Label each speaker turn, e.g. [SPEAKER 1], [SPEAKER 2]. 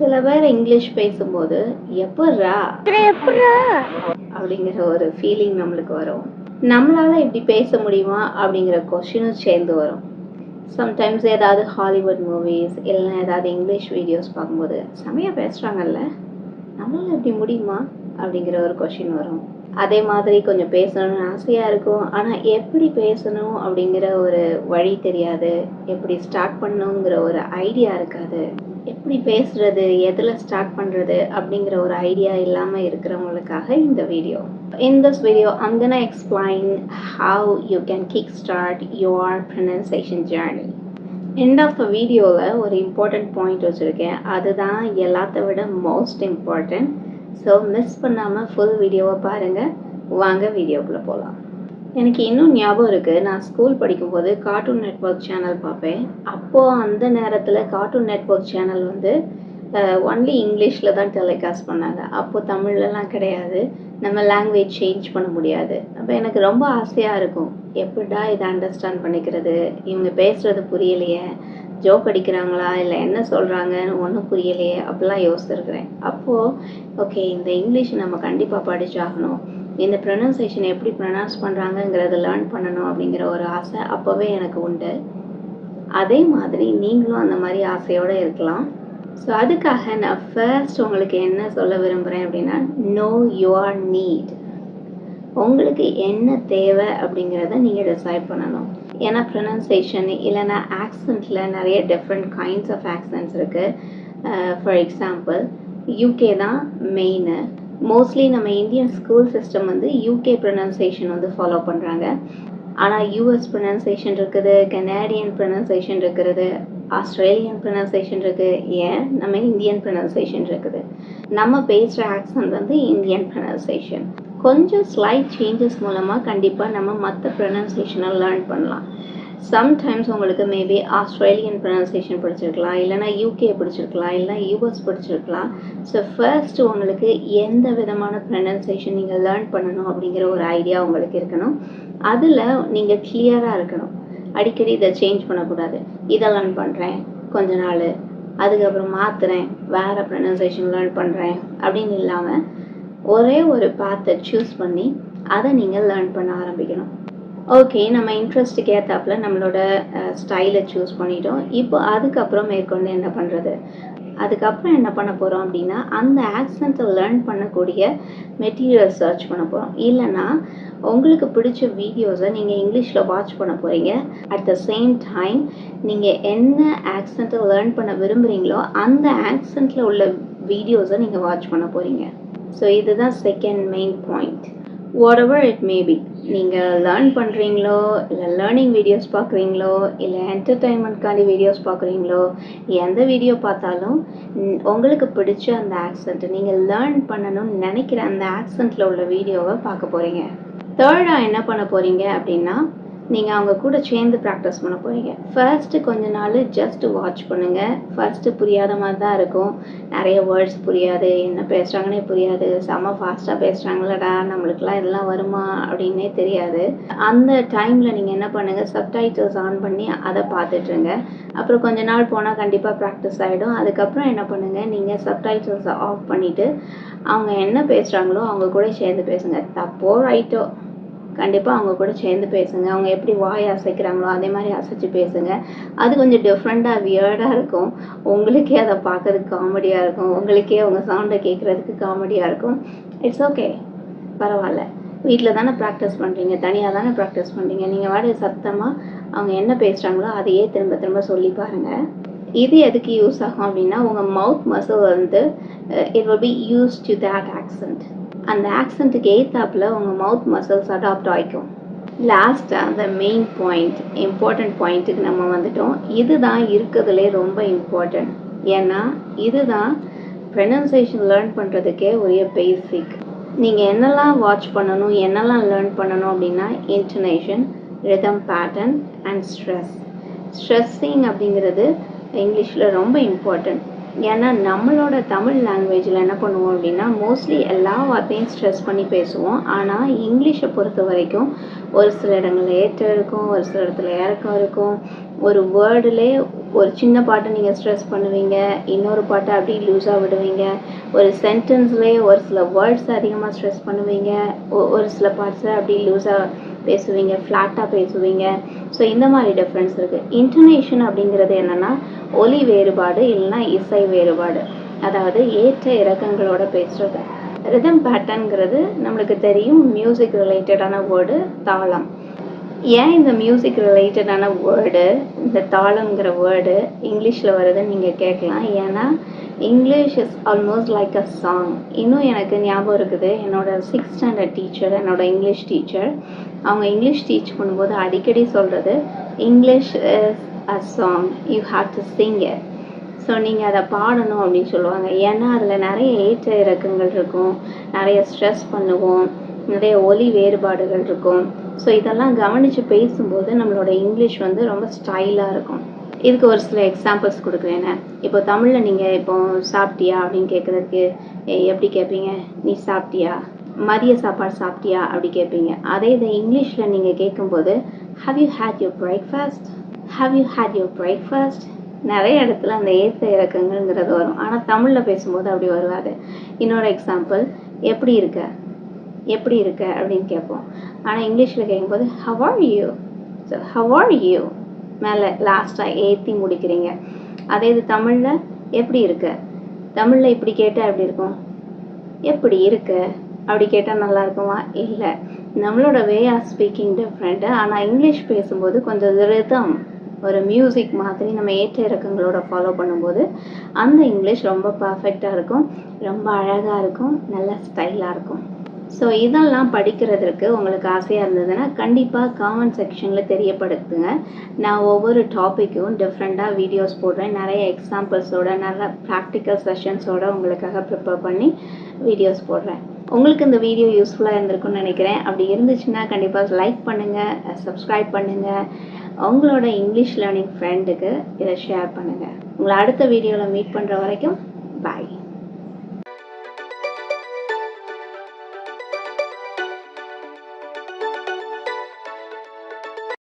[SPEAKER 1] சில பேர் இங்கிலீஷ் பேசும்போது எப்பட்றா? அப்படிங்கிற ஒரு ஃபீலிங் நம்மளுக்கு வரும். நம்மளால இப்படி பேச முடியுமா? அப்படிங்கிற கொஷினும் சேர்ந்து வரும். சம்டைம்ஸ் ஏதாவது ஹாலிவுட் மூவிஸ் இல்லைன்னா ஏதாவது இங்கிலீஷ் வீடியோஸ் பார்க்கும்போது செமையாக பேசுகிறாங்கல்ல நம்மளால இப்படி முடியுமா? அப்படிங்கிற ஒரு கொஷின் வரும். அதே மாதிரி கொஞ்சம் பேசணும்னு ஆசையாக இருக்கும். ஆனால் எப்படி பேசணும் அப்படிங்கிற ஒரு வழி தெரியாது. எப்படி ஸ்டார்ட் பண்ணணுங்கிற ஒரு ஐடியா இருக்காது. எப்படி பேசுறது எதில் ஸ்டார்ட் பண்ணுறது அப்படிங்கிற ஒரு ஐடியா இல்லாமல் இருக்கிறவங்களுக்காக இந்த video In this video, I'm gonna explain how you can kickstart your pronunciation journey. End of the வீடியோவில் ஒரு இம்பார்ட்டண்ட் பாயிண்ட் வச்சுருக்கேன். அதுதான் எல்லாத்த விட மோஸ்ட் இம்பார்ட்டண்ட் ஸோ மிஸ் பண்ணாமல் ஃபுல் வீடியோவை பாருங்கள் வாங்க வீடியோக்குள்ளே போகலாம் எனக்கு இன்னும் ஞாபகம் இருக்குது நான் ஸ்கூல் படிக்கும்போது கார்ட்டூன் நெட்ஒர்க் சேனல் பார்ப்பேன். அப்போது அந்த நேரத்தில் கார்ட்டூன் நெட்வொர்க் சேனல் வந்து ஒன்லி இங்கிலீஷில் தான் டெலிகாஸ்ட் பண்ணாங்க. அப்போது தமிழ்லலாம் கிடையாது. நம்ம லாங்குவேஜ் சேஞ்ச் பண்ண முடியாது. அப்போ எனக்கு ரொம்ப ஆசையாக இருக்கும். எப்படா இதை அண்டர்ஸ்டாண்ட் பண்ணிக்கிறது? இவங்க பேசுகிறது புரியலையே. ஜோக் அடிக்கிறாங்களா? இல்லை என்ன சொல்கிறாங்கன்னு ஒன்றும் புரியலையே அப்படிலாம் யோசிச்சிருக்கிறேன். அப்போது ஓகே இந்த இங்கிலீஷ் நம்ம கண்டிப்பாக படிச்சாகணும். இந்த ப்ரொனன்சேஷன் எப்படி ப்ரொனவுன்ஸ் பண்ணுறாங்கங்கிறத லேர்ன் பண்ணணும் அப்படிங்கிற ஒரு ஆசை அப்போவே எனக்கு உண்டு. அதே மாதிரி நீங்களும் அந்த மாதிரி ஆசையோடு இருக்கலாம். ஸோ அதுக்காக நான் ஃபர்ஸ்ட் உங்களுக்கு என்ன சொல்ல விரும்புகிறேன் அப்படின்னா நோ யுவர் நீட் உங்களுக்கு என்ன தேவை அப்படிங்கிறத நீங்கள் டிசைட் பண்ணணும். ஏன்னா ப்ரொனன்சேஷன் இல்லைன்னா ஆக்சண்ட்டில் நிறைய டிஃப்ரெண்ட் கைண்ட்ஸ் ஆஃப் ஆக்சன்ட்ஸ் இருக்குது ஃபார் எக்ஸாம்பிள் யூகே தான் மெயினு மோஸ்ட்லி நம்ம இந்தியன் ஸ்கூல் சிஸ்டம் வந்து யூகே ப்ரொனன்சேஷன் வந்து ஃபாலோ பண்ணுறாங்க ஆனால் யூஎஸ் ப்ரொனன்சேஷன் இருக்குது கனேடியன் ப்ரொனன்சேஷன் இருக்கிறது ஆஸ்திரேலியன் ப்ரொனன்சேஷன் இருக்குது ஏன்? நம்ம இந்தியன் ப்ரொனன்சேஷன் இருக்குது. நம்ம பேசுகிற ஆக்சன்ட் வந்து இந்தியன் ப்ரொனன்சேஷன் கொஞ்சம் ஸ்லைட் சேஞ்சஸ் மூலமாக கண்டிப்பாக நம்ம மற்ற ப்ரொனன்சேஷனை லேர்ன் பண்ணலாம். சம்டைம்ஸ் உங்களுக்கு மேபி ஆஸ்திரேலியன் ப்ரொனன்சியேஷன் பிடிச்சிருக்கலாம் இல்லைனா யூகே பிடிச்சிருக்கலாம் இல்லைனா யூஎஸ் பிடிச்சிருக்கலாம். ஸோ ஃபர்ஸ்ட் உங்களுக்கு எந்த விதமான ப்ரொனன்சியேஷன் நீங்கள் லேர்ன் பண்ணணும் அப்படிங்கிற ஒரு ஐடியா உங்களுக்கு இருக்கணும். அதில் நீங்கள் கிளியராக இருக்கணும். அடிக்கடி இதை சேஞ்ச் பண்ணக்கூடாது. இதை லேர்ன் பண்ணுறேன் கொஞ்ச நாள் அதுக்கப்புறம் மாற்றுறேன் வேறு ப்ரொனன்சியேஷன் லேர்ன் பண்ணுறேன் அப்படின்னு இல்லாமல் ஒரே ஒரு பாத்தை சூஸ் பண்ணி அதை நீங்கள் லேர்ன் பண்ண ஆரம்பிக்கணும். ஓகே நம்ம இன்ட்ரெஸ்ட்டுக்கு ஏற்றாப்புல நம்மளோட ஸ்டைலை சூஸ் பண்ணிட்டோம். இப்போ அதுக்கப்புறம் மேற்கொண்டு என்ன பண்ணுறது அதுக்கப்புறம் என்ன பண்ண போகிறோம் அப்படின்னா அந்த ஆக்சண்ட்டை லேர்ன் பண்ணக்கூடிய மெட்டீரியல் சர்ச் பண்ண போகிறோம் இல்லைன்னா உங்களுக்கு பிடிச்ச வீடியோஸை நீங்கள் இங்கிலீஷில் வாட்ச் பண்ண போகிறீங்க அட் த சேம் டைம் நீங்கள் என்ன ஆக்சண்ட்டை லேர்ன் பண்ண விரும்புகிறீங்களோ அந்த ஆக்சண்ட்டில் உள்ள வீடியோஸை நீங்கள் வாட்ச் பண்ண போகிறீங்க ஸோ இதுதான் second main point whatever it maybe நீங்கள் லேர்ன் பண்ணுறீங்களோ இல்லை லேர்னிங் வீடியோஸ் பார்க்குறீங்களோ இல்லை என்டர்டைன்மெண்ட்காண்டி வீடியோஸ் பார்க்குறீங்களோ எந்த வீடியோ பார்த்தாலும் உங்களுக்கு பிடிச்ச அந்த ஆக்சண்ட் நீங்கள் லேர்ன் பண்ணணும்னு நினைக்கிற அந்த ஆக்சண்ட்டில் உள்ள வீடியோவை பார்க்க போகிறீங்க தேர்டாக என்ன பண்ண போகிறீங்க அப்படின்னா நீங்கள் அவங்க கூட சேர்ந்து ப்ராக்டிஸ் பண்ண போகிறீங்க ஃபர்ஸ்ட்டு கொஞ்ச நாள் ஜஸ்ட் வாட்ச் பண்ணுங்கள் ஃபர்ஸ்ட்டு புரியாத மாதிரி தான் இருக்கும். நிறைய வேர்ட்ஸ் புரியாது. என்ன பேசுகிறாங்கன்னே புரியாது. செம்ம ஃபாஸ்ட்டாக பேசுகிறாங்களடா நம்மளுக்குலாம் இதெல்லாம் வருமா அப்படின்னே தெரியாது. அந்த டைமில் நீங்கள் என்ன பண்ணுங்கள் சப்டைட்டில்ஸ் ஆன் பண்ணி அதை பார்த்துட்ருங்க அப்புறம் கொஞ்ச நாள் போனால் கண்டிப்பாக ப்ராக்டிஸ் ஆகிடும் அதுக்கப்புறம் என்ன பண்ணுங்கள் நீங்கள் சப்டைட்டில்ஸை ஆஃப் பண்ணிவிட்டு அவங்க என்ன பேசுகிறாங்களோ அவங்க கூட சேர்ந்து பேசுங்க. தப்போ ரைட்டோ கண்டிப்பாக அவங்க கூட சேர்ந்து பேசுங்க. அவங்க எப்படி வாய் அசைக்கிறாங்களோ அதே மாதிரி அசைச்சு பேசுங்க. அது கொஞ்சம் டிஃப்ரெண்ட்டாக வியர்டாக இருக்கும். உங்களுக்கே அதை பார்க்கறதுக்கு காமெடியாக இருக்கும். உங்களுக்கே அவங்க சவுண்டை கேட்குறதுக்கு காமெடியாக இருக்கும். இட்ஸ் ஓகே பரவாயில்ல. வீட்டில் தானே ப்ராக்டிஸ் பண்ணுறீங்க தனியாக தானே ப்ராக்டிஸ் பண்ணுறீங்க நீங்கள் வாடகை சத்தமாக அவங்க என்ன பேசுகிறாங்களோ அதையே திரும்ப திரும்ப சொல்லி பாருங்கள் இது எதுக்கு யூஸ் ஆகும் அப்படின்னா உங்கள் மவுத் மசில் வந்து it will be use to that accent அந்த ஆக்சண்ட்டுக்கு ஏற்றாப்பில் உங்கள் மவுத் மசில்ஸ் அடாப்ட் ஆகிக்கும் லாஸ்ட்டாக அந்த மெயின் பாயிண்ட் இம்பார்ட்டண்ட் பாயிண்ட்டுக்கு நம்ம வந்துட்டோம். இதுதான் இருக்கிறதுலே ரொம்ப இம்பார்ட்டண்ட் ஏன்னா இதுதான் ப்ரொனன்சியேஷன் லேர்ன் பண்ணுறதுக்கே ஒரே பேசிக் நீங்கள் என்னெல்லாம் வாட்ச் பண்ணணும் என்னெல்லாம் லேர்ன் பண்ணணும் அப்படின்னா intonation rhythm pattern and stress stressing அப்படிங்கிறது இங்கிலீஷில் ரொம்ப இம்பார்ட்டண்ட் ஏன்னா நம்மளோட தமிழ் லாங்குவேஜில் என்ன பண்ணுவோம் அப்படின்னா மோஸ்ட்லி எல்லா வார்த்தையும் ஸ்ட்ரெஸ் பண்ணி பேசுவோம். ஆனால் இங்கிலீஷை பொறுத்த வரைக்கும் ஒரு சில இடங்களில் ஏற்றம் இருக்கும் ஒரு சில இடத்துல இறக்கம் இருக்கும். ஒரு வேர்டுலே ஒரு சின்ன பாட்டை நீங்கள் ஸ்ட்ரெஸ் பண்ணுவீங்க இன்னொரு பாட்டை அப்படி லூஸாக விடுவீங்க. ஒரு சென்டென்ஸ்லேயே ஒரு சில வேர்ட்ஸ் அதிகமாக ஸ்ட்ரெஸ் பண்ணுவீங்க. ஒ- ஒரு சில பார்ட்ஸை அப்படி லூஸாக பேசுவீங்க ஃப்ளாட்டாக பேசுவீங்க. ஸோ இந்த மாதிரி டிஃப்ரென்ஸ் இருக்குது இன்டர்நேஷன் அப்படிங்கிறது என்னென்னா ஒலி வேறுபாடு இல்லைன்னா இசை வேறுபாடு. அதாவது ஏற்ற இறக்கங்களோட பேசுறது. ரிதம் பேட்டர்ன்ங்கிறது நம்மளுக்கு தெரியும் மியூசிக் ரிலேட்டடான வேர்டு தாளம். ஏன் இந்த மியூசிக் ரிலேட்டடான வேர்டு இந்த தாளங்கிற வேர்டு இங்கிலீஷில் வருதுன்னு நீங்கள் கேட்கலாம். ஏன்னா English is almost like a song இன்னும் எனக்கு ஞாபகம் இருக்குது. என்னோட சிக்ஸ்த் ஸ்டாண்டர்ட் டீச்சர் என்னோட இங்கிலீஷ் டீச்சர் அவங்க இங்கிலீஷ் டீச் பண்ணும்போது அடிக்கடி சொல்கிறது English is a song you have to sing it so நீங்கள் அதை பாடணும் அப்படின்னு சொல்லுவாங்க. ஏன்னா அதில் நிறைய ஏற்ற இறக்கங்கள் இருக்கும். நிறைய ஸ்ட்ரெஸ் பண்ணுவோம். நிறைய ஒலி வேறுபாடுகள் இருக்கும். ஸோ இதெல்லாம் கவனித்து பேசும்போது நம்மளோட இங்கிலீஷ் வந்து ரொம்ப ஸ்டைலாக இருக்கும். இதுக்கு ஒரு சில எக்ஸாம்பிள்ஸ் கொடுக்குறேன். இப்போ தமிழில் நீங்கள் இப்போ சாப்பிட்டியா அப்படின்னு கேட்குறதுக்கு எப்படி கேட்பீங்க நீ சாப்பிட்டியா? மதிய சாப்பாடு சாப்பிட்டியா? அப்படி கேட்பீங்க அதே இதை இங்கிலீஷில் நீங்கள் கேட்கும்போது how you had your breakfast have you had your breakfast நிறைய இடத்துல அந்த ஏற்ற இறக்கங்கள்ங்கிறது வரும். ஆனால் தமிழில் பேசும்போது அப்படி வருவாது. இன்னொரு எக்ஸாம்பிள் எப்படி இருக்க? எப்படி இருக்க? அப்படின்னு கேட்போம் ஆனால் இங்கிலீஷில் கேட்கும்போது how are you so how are you மேலே லாஸ்ட்டாக ஏற்றி முடிக்கிறீங்க. அதே இது தமிழில் எப்படி இருக்க? தமிழில் இப்படி கேட்டால் எப்படி இருக்கும்? எப்படி இருக்க? அப்படி கேட்டால் நல்லா இருக்குமா? இல்லை. நம்மளோட வே ஆஃப் ஸ்பீக்கிங் டிஃப்ரெண்ட்டு ஆனால் இங்கிலீஷ் பேசும்போது கொஞ்சம் ரிதம் ஒரு மியூசிக் மாதிரி நம்ம ஏற்ற இறக்கங்களோட ஃபாலோ பண்ணும்போது அந்த இங்கிலீஷ் ரொம்ப பர்ஃபெக்டாக இருக்கும். ரொம்ப அழகாக இருக்கும். நல்ல ஸ்டைலாக இருக்கும். ஸோ இதெல்லாம் படிக்கிறதுக்கு உங்களுக்கு ஆசையாக இருந்ததுன்னா கண்டிப்பாக காமெண்ட் செக்ஷனில் தெரியப்படுத்துங்க. நான் ஒவ்வொரு டாப்பிக்கும் டிஃப்ரெண்ட்டாக வீடியோஸ் போடுறேன். நிறைய எக்ஸாம்பிள்ஸோட நல்ல ப்ராக்டிக்கல் செஷன்ஸோட உங்களுக்காக ப்ரிப்பேர் பண்ணி வீடியோஸ் போடுறேன். உங்களுக்கு இந்த வீடியோ யூஸ்ஃபுல்லாக இருந்திருக்கும்னு நினைக்கிறேன். அப்படி இருந்துச்சுன்னா கண்டிப்பாக லைக் பண்ணுங்கள் சப்ஸ்கிரைப் பண்ணுங்கள் உங்களோட இங்கிலீஷ் லேர்னிங் ஃப்ரெண்டுக்கு இதை ஷேர் பண்ணுங்கள் உங்களை அடுத்த வீடியோவில் மீட் பண்ணுற வரைக்கும்